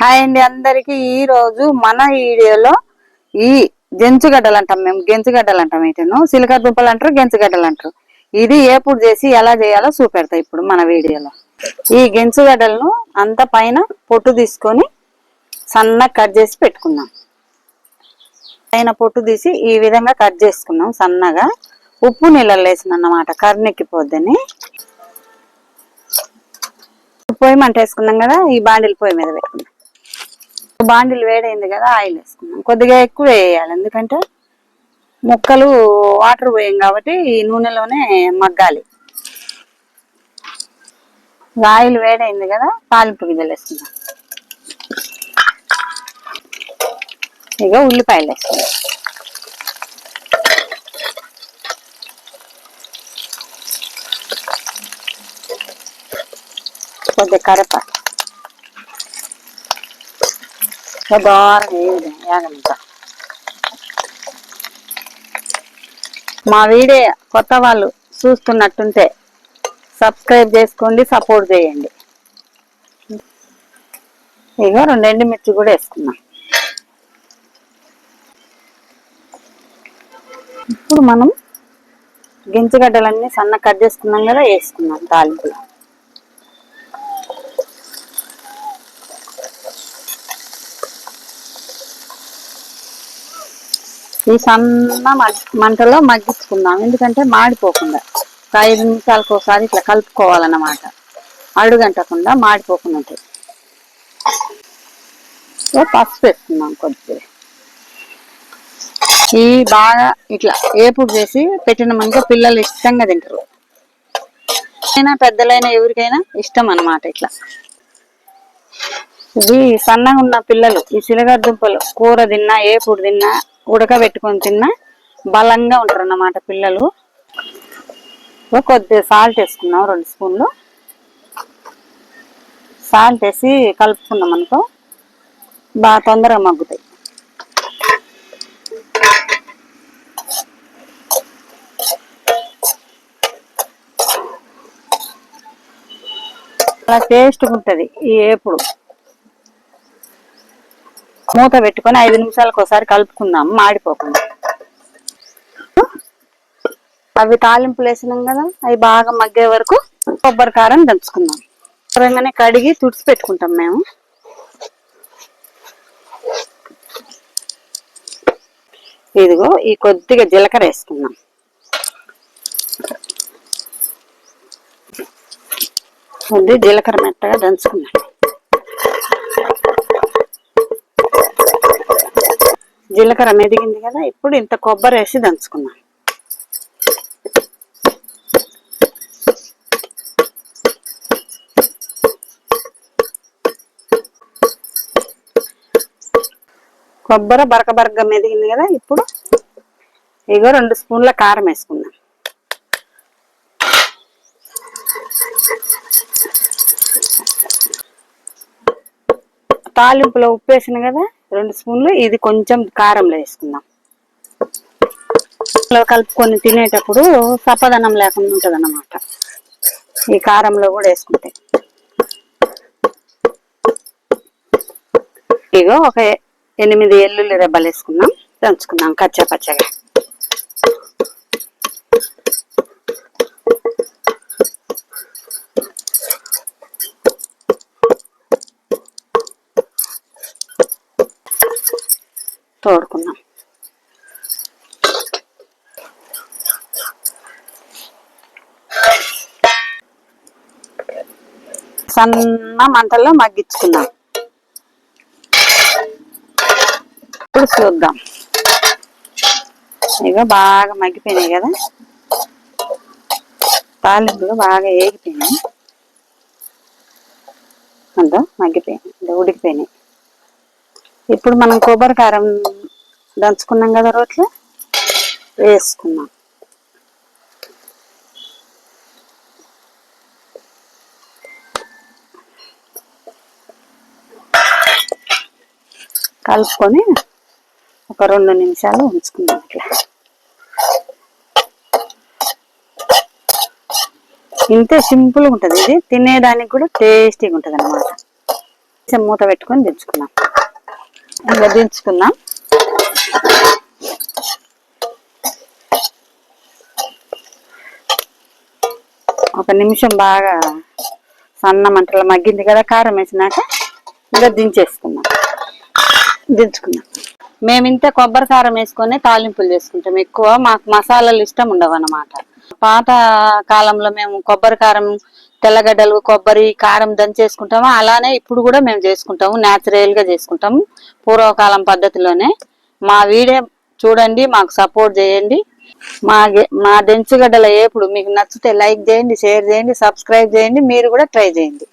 Hi అండి అందరికి. ఈ రోజు మన వీడియోలో ఈ గెంచుగడ్డలు అంటాం మేము. గెంచుగడ్డలు అంటాం ఇటను సిలికా దుంపలు అంటారు గెంచుగడ్డలు అంటారు. ఇది ఏపుడు చేసి ఎలా చేయాలో చూపెడతా ఇప్పుడు మన వీడియోలో. ఈ గెంచుగడ్డలను అంత పైన పొట్టు తీసుకొని సన్నగా కట్ చేసి పెట్టుకుందాం. పైన పొట్టు తీసి ఈ విధంగా కట్ చేసుకున్నాం సన్నగా. ఉప్పు నీళ్ళలో వేసిన అన్నమాట కర్నెక్కిపోద్దని పొయ్యి మంట వేసుకున్నాం కదా ఈ బాండిల్ పొయ్యి మీద పెట్టుకున్నాం బాండిల్ వేడైంది కదా ఆయిల్ వేసుకున్నాం. కొద్దిగా ఎక్కువ వేయాలి ఎందుకంటే ముక్కలు వాటర్ పోయాం కాబట్టి ఈ నూనెలోనే మగ్గాలి. ఆయిల్ వేడైంది కదా తాలింపు గిన్నెలు వేసుకుందాం. ఇక ఉల్లిపాయలు వేసుకుందాం. కొద్దిగా కరేపాకు దూరం వేయదు ఏగంత మా వీడియో కొత్త వాళ్ళు చూస్తున్నట్టుంటే సబ్స్క్రైబ్ చేసుకోండి సపోర్ట్ చేయండి. ఇగో రెండు ఎండుమిర్చి కూడా వేసుకున్నాం. ఇప్పుడు మనం గింజగడ్డలన్నీ సన్న కట్ చేసుకున్నాం కదా వేసుకున్నాం తాలింపులో. ఈ సన్న మంటలో మగ్గించుకుందాం. ఎందుకంటే మాడిపోకుండా. ఒక ఐదు నిమిషాలకు ఒకసారి ఇట్లా కలుపుకోవాలన్నమాట. అడుగంటకుండా మాడిపోకుండా ఉంటుంది సో పసుపు వేసుకుందాం కొద్దిగా. ఈ బాగా ఇట్లా ఏపుడు చేసి పెట్టినామనుకో పిల్లలు ఇష్టంగా తింటారు. అయినా పెద్దలైనా ఎవరికైనా ఇష్టం అన్నమాట ఇట్లా. ఇది సన్నగా ఉన్న పిల్లలు ఈ సిలగర్ దుంపలు కూర తిన్నా ఏపుడు తిన్నా ఉడకబెట్టుకొని తిన్నా. బలంగా ఉంటారు అన్నమాట పిల్లలు కొద్దిగా సాల్ట్ వేసుకున్నాం రెండు స్పూన్లు. సాల్ట్ వేసి కలుపుకున్నాం అనుకో బాగా తొందరగా మగ్గుతాయి. చాలా టేస్ట్గా ఉంటుంది ఈ ఏపుడు మూత పెట్టుకొని ఐదు నిమిషాలకు ఒకసారి కలుపుకుందాం మాడిపోకుండా. అవి తాలింపులు వేసినాం కదా అవి బాగా మగ్గే వరకు కొబ్బరి కారం దంచుకుందాం. శుభ్రంగానే కడిగి తుడిచి పెట్టుకుంటాం మేము. ఇదిగో ఈ కొద్దిగా జీలకర్ర వేసుకుందాం. కొద్ది జీలకర్ర మెత్తగా దంచుకుందాం. జీలకర్ర మెదిగింది కదా ఇప్పుడు ఇంత కొబ్బరి వేసి దంచుకున్నాను కొబ్బరి బరక బరకగా మెదిగింది కదా ఇప్పుడు ఇగో రెండు స్పూన్ల కారం వేసుకుందాం. తాలింపులో ఉప్పు వేసిన కదా రెండు స్పూన్లు. ఇది కొంచెం కారంలో వేసుకుందాం. కలుపుకొని తినేటప్పుడు సపదనం లేకుండా ఉంటుంది అన్నమాట ఈ కారంలో కూడా వేసుకుంటే. ఇగో ఒక ఎనిమిది ఎల్లుల్లి రెబ్బలు వేసుకున్నాం దంచుకుందాం కచ్చా పచ్చగా తోడుకుందాం సన్న మంటల్లో మగ్గించుకుందాం ఇప్పుడు చూద్దాం ఇక బాగా మగ్గిపోయినాయి కదా తాలింపులు బాగా ఏగిపోయినాయి అంతా మగ్గిపోయినాయి ఉడికిపోయినాయి ఇప్పుడు మనం కొబ్బరి కారం దంచుకున్నాం కదా రోట్లు? వేసుకున్నాం. కలుపుకొని ఒక రెండు నిమిషాలు ఉంచుకుందాం ఇట్లా. ఇంతే సింపుల్గా ఉంటుంది. ఇది తినేదానికి కూడా టేస్టీగా ఉంటుంది అనమాట మూత పెట్టుకొని దించుకున్నాం ఇంకా దించుకుందాం. ఒక నిమిషం బాగా సన్న మంటలో మగ్గింది కదా కారం వేసినాక ఇంకా దించేసుకున్నాం. దించుకున్నాం. మేము ఇంత కొబ్బరి కారం వేసుకొని తాలింపులు చేసుకుంటాం ఎక్కువ. మాకు మసాలాలు ఇష్టం ఉండవు అన్నమాట పాత కాలంలో మేము కొబ్బరి కారం తెల్లగడ్డలు కొబ్బరి కారం దంచేసుకుంటాము? అలానే ఇప్పుడు కూడా మేము చేసుకుంటాము న్యాచురల్గా చేసుకుంటాము. పూర్వకాలం పద్ధతిలోనే మా వీడియో చూడండి మాకు సపోర్ట్ చేయండి. మా మా దెంచుగడ్డల ఏపుడు మీకు నచ్చితే లైక్ చేయండి షేర్ చేయండి సబ్స్క్రైబ్ చేయండి మీరు కూడా ట్రై చేయండి.